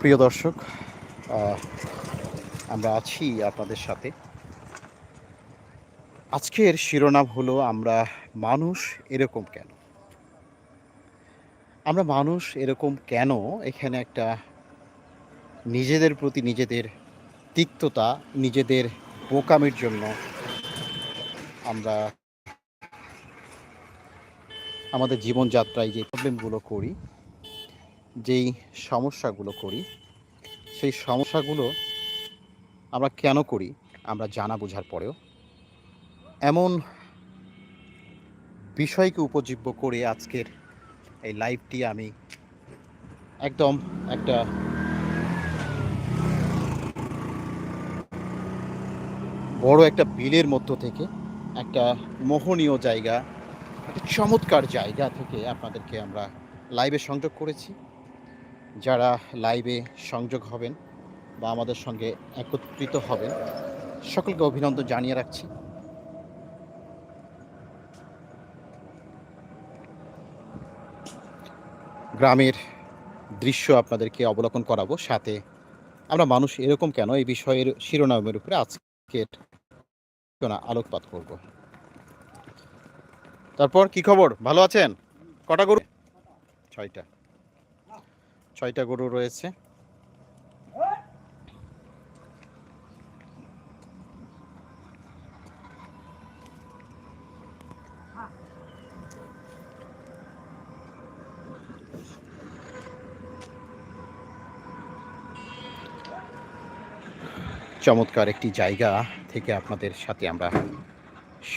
প্রিয় দর্শক আমরা আছি আপনাদের সাথে। আজকের শিরোনাম হলো, আমরা মানুষ এরকম কেন? আমরা মানুষ এরকম কেন? এখানে একটা নিজেদের প্রতি নিজেদের তিক্ততা, নিজেদের বোকামির জন্য আমরা আমাদের জীবনযাত্রায় যে প্রবলেমগুলো করি যেই সমস্যাগুলো করি, সেই সমস্যাগুলো আমরা কেন করি, আমরা জানা বোঝার পরেও। এমন বিষয়কে উপজীব্য করে আজকের এই লাইভটি আমি একদম একটা বড় একটা বিলের মধ্য থেকে, একটা মোহনীয় জায়গা, একটা চমৎকার জায়গা থেকে আপনাদেরকে আমরা লাইভে সংযোগ করেছি। যারা লাইভে সংযোগ হবেন বা আমাদের সঙ্গে একত্রিত হবেন, সকলকে অভিনন্দন জানিয়ে রাখছি। গ্রামের দৃশ্য আপনাদেরকে অবলোকন করাবো, সাথে আমরা মানুষ এরকম কেন? এই বিষয়ের শিরোনামের উপরে আলোচনা, আলোকপাত করব। তারপর কি খবর? ভালো আছেন? কটা গরু? ছয়টা। ছয়টা গরু রয়েছে। চমৎকার একটি জায়গা থেকে আপনাদের সাথে আমরা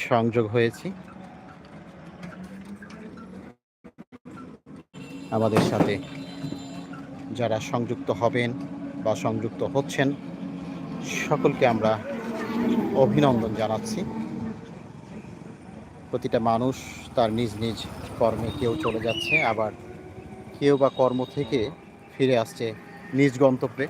সংযোগ হয়েছি। আমাদের সাথে যারা সংযুক্ত হবেন বা সংযুক্ত হচ্ছেন, সকলকে আমরা অভিনন্দন জানাচ্ছি। প্রতিটা মানুষ তার নিজ নিজ কর্মে কেউ চলে যাচ্ছে, আবার কেউ বা কর্ম থেকে ফিরে আসছে নিজ গন্তব্যে।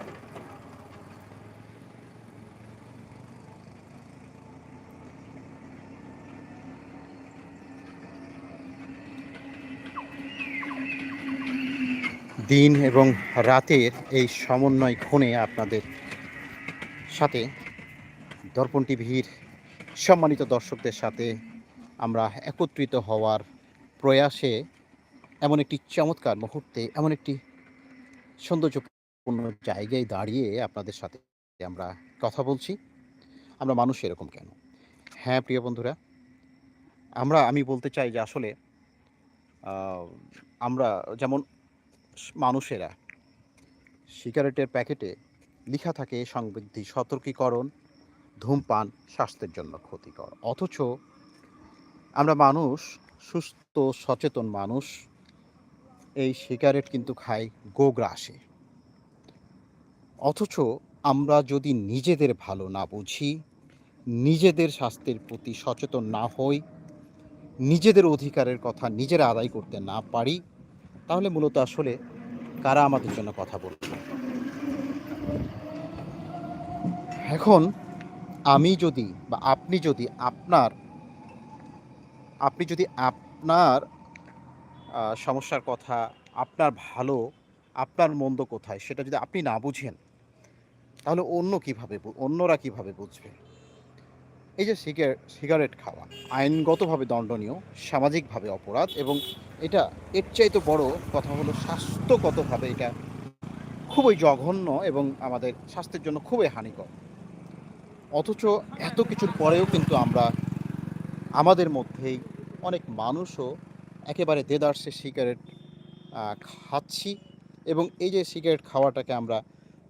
দিন এবং রাতের এই সমন্বয় ক্ষণে আপনাদের সাথে দর্পণ টিভির সম্মানিত দর্শকদের সাথে আমরা একত্রিত হওয়ার প্রয়াসে এমন একটি চমৎকার মুহূর্তে, এমন একটি সৌন্দর্যপূর্ণ জায়গায় দাঁড়িয়ে আপনাদের সাথে আমরা কথা বলছি। আমরা মানুষ এরকম কেন? হ্যাঁ প্রিয় বন্ধুরা, আমরা, আমি বলতে চাই যে আসলে আমরা যেমন মানুষেরা সিগারেটের প্যাকেটে লেখা থাকে সংবৃদ্ধি সতর্কীকরণ, ধূমপান, স্বাস্থ্যের জন্য ক্ষতিকর। অথচ আমরা মানুষ, সুস্থ, সচেতন মানুষ, এই সিগারেট কিন্তু খাই গোগ্রাসে অথচ আমরা যদি নিজেদের ভালো না বুঝি, নিজেদের স্বাস্থ্যের প্রতি সচেতন না হই, নিজেদের অধিকারের কথা নিজেরা আদায় করতে না পারি তাহলে মূলত আসলে কারা আমাদের জন্য কথা বলবে? এখন আমি যদি বা আপনি যদি আপনার, আপনি যদি আপনার সমস্যার কথা, আপনার ভালো, আপনার মন্দ কোথায় সেটা যদি আপনি না বুঝেন, তাহলে অন্য কীভাবে অন্যরা কীভাবে বুঝবে? এই যে সিগারেট খাওয়া, আইনগতভাবে দণ্ডনীয়, সামাজিকভাবে অপরাধ এবং এটা এর চাইতে বড় কথা হলো স্বাস্থ্যগতভাবে এটা খুবই জঘন্য এবং আমাদের স্বাস্থ্যের জন্য খুবই হানিকর। অথচ এত কিছুর পরেও কিন্তু আমরা আমাদের মধ্যেই অনেক মানুষও একেবারে দেদার্সে সিগারেট খাচ্ছি এবং এই যে সিগারেট খাওয়াটাকে আমরা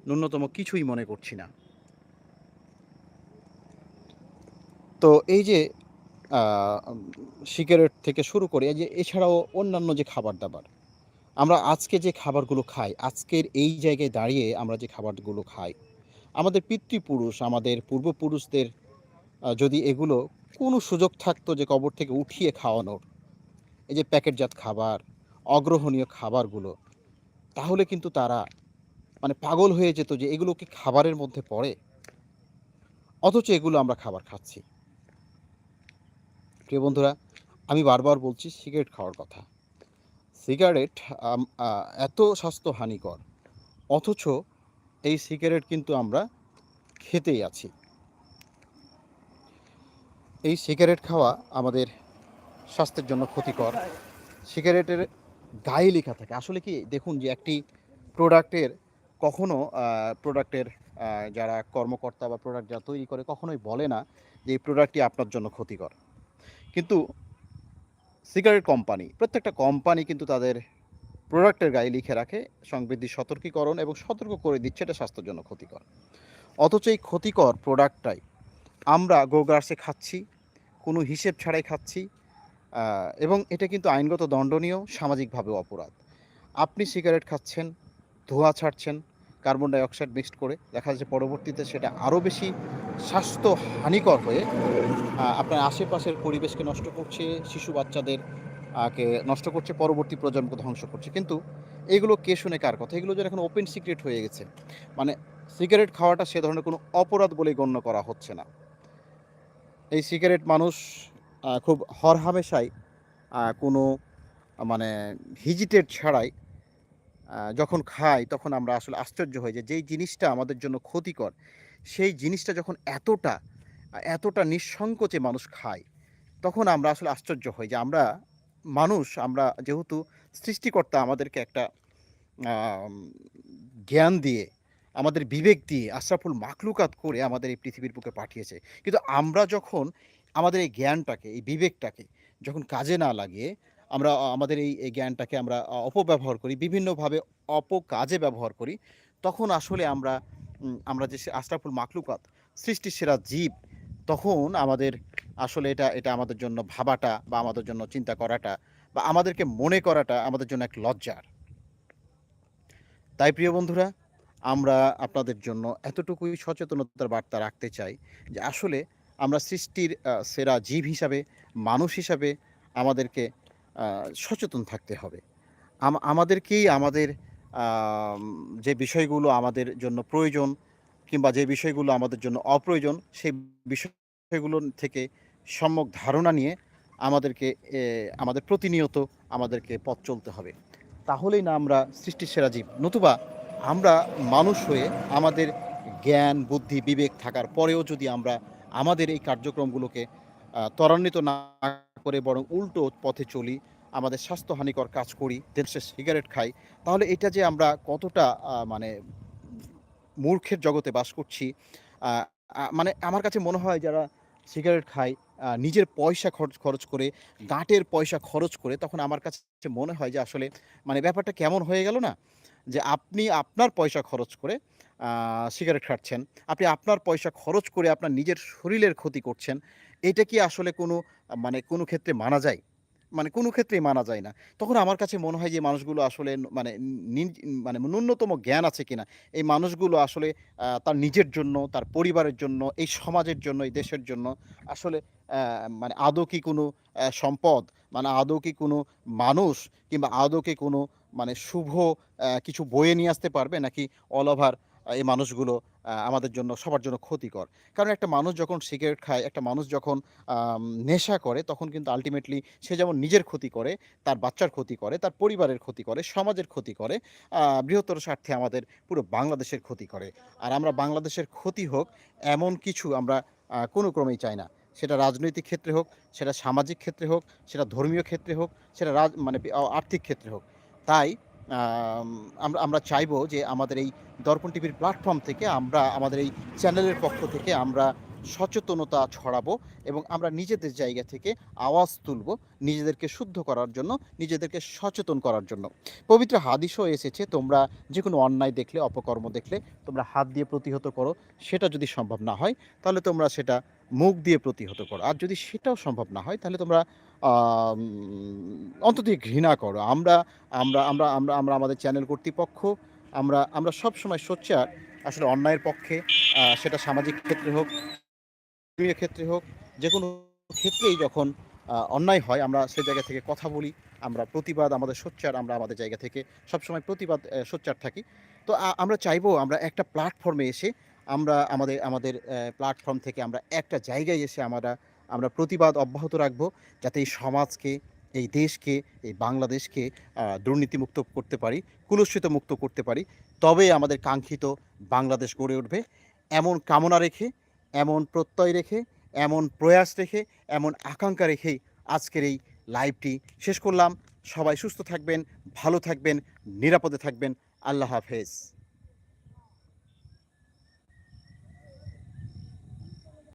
ন্যূনতম কিছুই মনে করছি না। তো এই যে সিগারেট থেকে শুরু করে, এই যে এছাড়াও অন্যান্য যে খাবার দাবার আমরা আজকে যে খাবারগুলো খাই, আজকের এই জায়গায় দাঁড়িয়ে আমরা যে খাবারগুলো খাই, আমাদের পিতৃপুরুষ, আমাদের পূর্বপুরুষদের যদি এগুলো কোনো সুযোগ থাকতো যে কবর থেকে উঠিয়ে খাওয়ানোর, এই যে প্যাকেটজাত খাবার, অগ্রহণীয় খাবারগুলো, তাহলে কিন্তু তারা মানে পাগল হয়ে যেত যে এগুলো কি খাবারের মধ্যে পড়ে? অথচ এগুলো আমরা খাবার খাচ্ছি। প্রিয় বন্ধুরা, আমি বারবার বলছি, সিগারেট খাওয়ার কথা। সিগারেট এত স্বাস্থ্য হানিকর অথচ এই সিগারেট কিন্তু আমরা খেতেই আছি। এই সিগারেট খাওয়া আমাদের স্বাস্থ্যের জন্য ক্ষতিকর। সিগারেটের গায়ে লেখা থাকে। আসলে কি, দেখুন যে একটি প্রোডাক্টের কখনো প্রোডাক্টের যারা কর্মকর্তা বা প্রোডাক্ট যারা তৈরি করে, কখনোই বলে না যে এই প্রোডাক্টটি আপনার জন্য ক্ষতিকর। কিন্তু সিগারেট কোম্পানি, প্রত্যেকটা কোম্পানি কিন্তু তাদের প্রোডাক্টের গায়ে লিখে রাখে সংবৃদ্ধি সতর্কীকরণ এবং সতর্ক করে দিচ্ছে, এটা স্বাস্থ্যের জন্য ক্ষতিকর। অথচ এই ক্ষতিকর প্রোডাক্টটাই আমরা গোগ্রাসে খাচ্ছি, কোনো হিসেব ছাড়াই খাচ্ছি এবং এটা কিন্তু আইনগত দণ্ডনীয়, সামাজিকভাবে অপরাধ। আপনি সিগারেট খাচ্ছেন, ধোঁয়া ছাড়ছেন কার্বন ডাই অক্সাইড মিক্সড করে দেখা যাচ্ছে পরবর্তীতে সেটা আরও বেশি স্বাস্থ্য হানিকর হয়ে আপনার আশেপাশের পরিবেশকে নষ্ট করছে, শিশু বাচ্চাদের কে নষ্ট করছে, পরবর্তী প্রজন্মকে ধ্বংস করছে। কিন্তু এগুলো কে শুনে কার কথা? এগুলো যেন এখন ওপেন সিক্রেট হয়ে গেছে। মানে সিগারেট খাওয়াটা সে ধরনের কোনো অপরাধ বলে গণ্য করা হচ্ছে না। এই সিগারেট মানুষ খুব হরহামেশাই কোনো মানে হিজিটেট ছাড়াই যখন খাই তখন আমরা আসলে আশ্চর্য হই যে যেই জিনিসটা আমাদের জন্য ক্ষতিকর, সেই জিনিসটা যখন এতটা এতটা নিঃসংকোচে মানুষ খায়, তখন আমরা আসলে আশ্চর্য হই যে আমরা মানুষ, আমরা যেহেতু সৃষ্টিকর্তা আমাদেরকে একটা জ্ঞান দিয়ে, আমাদের বিবেক দিয়ে আশরাফুল মাকলুকাত করে আমাদের এই পৃথিবীর বুকে পাঠিয়েছে। কিন্তু আমরা যখন আমাদের এই জ্ঞানটাকে, এই বিবেকটাকে যখন কাজে না লাগিয়ে আমরা, আমাদের এই জ্ঞানটাকে আমরা অপব্যবহার করি, বিভিন্নভাবে অপকাজে ব্যবহার করি, তখন আসলে আমরা আমরা যে আশরাফুল মাকলুকাত সৃষ্টির সেরা জীব, তখন আমাদের আসলে এটা এটা আমাদের জন্য ভাবাটা বা আমাদের জন্য চিন্তা করাটা বা আমাদেরকে মনে করাটা আমাদের জন্য এক লজ্জার। তাই প্রিয় বন্ধুরা, আমরা আপনাদের জন্য এতটুকুই সচেতনতার বার্তা রাখতে চাই যে আসলে আমরা সৃষ্টির সেরা জীব হিসাবে, মানুষ হিসাবে আমাদেরকে সচেতন থাকতে হবে। আমাদেরকেই আমাদের যে বিষয়গুলো আমাদের জন্য প্রয়োজন কিংবা যে বিষয়গুলো আমাদের জন্য অপ্রয়োজন, সেই বিষয়গুলো থেকে সম্যক ধারণা নিয়ে আমাদেরকে আমাদের প্রতিনিয়ত আমাদেরকে পথ চলতে হবে। তাহলেই না আমরা সৃষ্টির সেরা জীব। নতুবা আমরা মানুষ হয়ে আমাদের জ্ঞান, বুদ্ধি, বিবেক থাকার পরেও যদি আমরা আমাদের এই কার্যক্রমগুলোকে ত্বরান্বিত না করে বরং উল্টো পথে চলি আমাদের স্বাস্থ্যহানিকর কাজ করি দেশে সিগারেট খাই, তাহলে এটা যে আমরা কতটা মানে মূর্খের জগতে বাস করছি মানে আমার কাছে মনে হয় যারা সিগারেট খায় নিজের পয়সা খরচ খরচ করে, গাঁটের পয়সা খরচ করে, তখন আমার কাছে মনে হয় যে আসলে মানে ব্যাপারটা কেমন হয়ে গেল না? যে আপনি আপনার পয়সা খরচ করে সিগারেট খাচ্ছেন, আপনি আপনার পয়সা খরচ করে আপনার নিজের শরীরের ক্ষতি করছেন, এটা কি আসলে কোনো মানে কোনো ক্ষেত্রে মানা যায়? মানে কোনো ক্ষেত্রেই মানা যায় না। তখন আমার কাছে মনে হয় যে মানুষগুলো আসলে মানে মানে ন্যূনতম জ্ঞান আছে কিনা। এই মানুষগুলো আসলে তার নিজের জন্য, তার পরিবারের জন্য, এই সমাজের জন্য, এই দেশের জন্য আসলে মানে আদৌ কি কোনো সম্পদ মানে আদৌ কি কোনো মানুষ কিংবা আদৌ কি কোনো মানে শুভ কিছু বয়ে নিয়ে আসতে পারবে নাকি অল ওভার এই মানুষগুলো আমাদের জন্য, সবার জন্য ক্ষতিকর। কারণ একটা মানুষ যখন সিগারেট খায়, একটা মানুষ যখন নেশা করে, তখন কিন্তু আলটিমেটলি সে যেমন নিজের ক্ষতি করে, তার বাচ্চার ক্ষতি করে, তার পরিবারের ক্ষতি করে, সমাজের ক্ষতি করে বৃহত্তর স্বার্থে আমাদের পুরো বাংলাদেশের ক্ষতি করে। আর আমরা বাংলাদেশের ক্ষতি হোক, এমন কিছু আমরা কোনো ক্রমেই চাই না। সেটা রাজনৈতিক ক্ষেত্রে হোক, সেটা সামাজিক ক্ষেত্রে হোক, সেটা ধর্মীয় ক্ষেত্রে হোক, সেটা রাজ মানে আর্থিক ক্ষেত্রে হোক। তাই আমরা আমরা চাইব যে আমাদের এই দর্পণ টিভির প্ল্যাটফর্ম থেকে আমরা, আমাদের এই চ্যানেলের পক্ষ থেকে আমরা সচেতনতা ছড়াবো এবং আমরা নিজেদের জায়গা থেকে আওয়াজ তুলব নিজেদেরকে শুদ্ধ করার জন্য, নিজেদেরকে সচেতন করার জন্য। পবিত্র হাদিসও এসেছে, তোমরা যে কোনো অন্যায় দেখলে, অপকর্ম দেখলে, তোমরা হাত দিয়ে প্রতিহত করো, সেটা যদি সম্ভব না হয়, তাহলে তোমরা সেটা মুখ দিয়ে প্রতিহত করো। আর যদি সেটাও সম্ভব না হয়, তাহলে তোমরা অন্তত ঘৃণা করো। আমরা আমরা আমরা আমরা আমরা আমাদের চ্যানেল কর্তৃপক্ষ, আমরা আমরা সব সময় সোচ্চার। আসলে অন্যায়ের পক্ষে সেটা সামাজিক ক্ষেত্রে হোক ধর্মীয় ক্ষেত্রে হোক যে কোনো ক্ষেত্রেই যখন অন্যায় হয়, আমরা সে জায়গা থেকে কথা বলি, আমরা প্রতিবাদ, আমাদের সোচ্চার, আমরা আমাদের জায়গা থেকে সবসময় প্রতিবাদ সোচ্চার থাকি। তো আমরা চাইব আমরা একটা প্ল্যাটফর্মে এসে আমরা আমাদের আমাদের প্ল্যাটফর্ম থেকে আমরা একটা জায়গায় এসে আমরা আমরা প্রতিবাদ অব্যাহত রাখব, যাতে এই সমাজকে, এই দেশকে, এই বাংলাদেশকে দুর্নীতিমুক্ত করতে পারি কুলুষিত মুক্ত করতে পারি। তবেই আমাদের কাঙ্ক্ষিত বাংলাদেশ গড়ে উঠবে। এমন কামনা রেখে এমন প্রত্যয় রেখে, এমন প্রয়াস রেখে, এমন আকাঙ্ক্ষা রেখেই আজকের এই লাইভটি শেষ করলাম। সবাই সুস্থ থাকবেন, ভালো থাকবেন, নিরাপদে থাকবেন। আল্লাহ হাফেজ।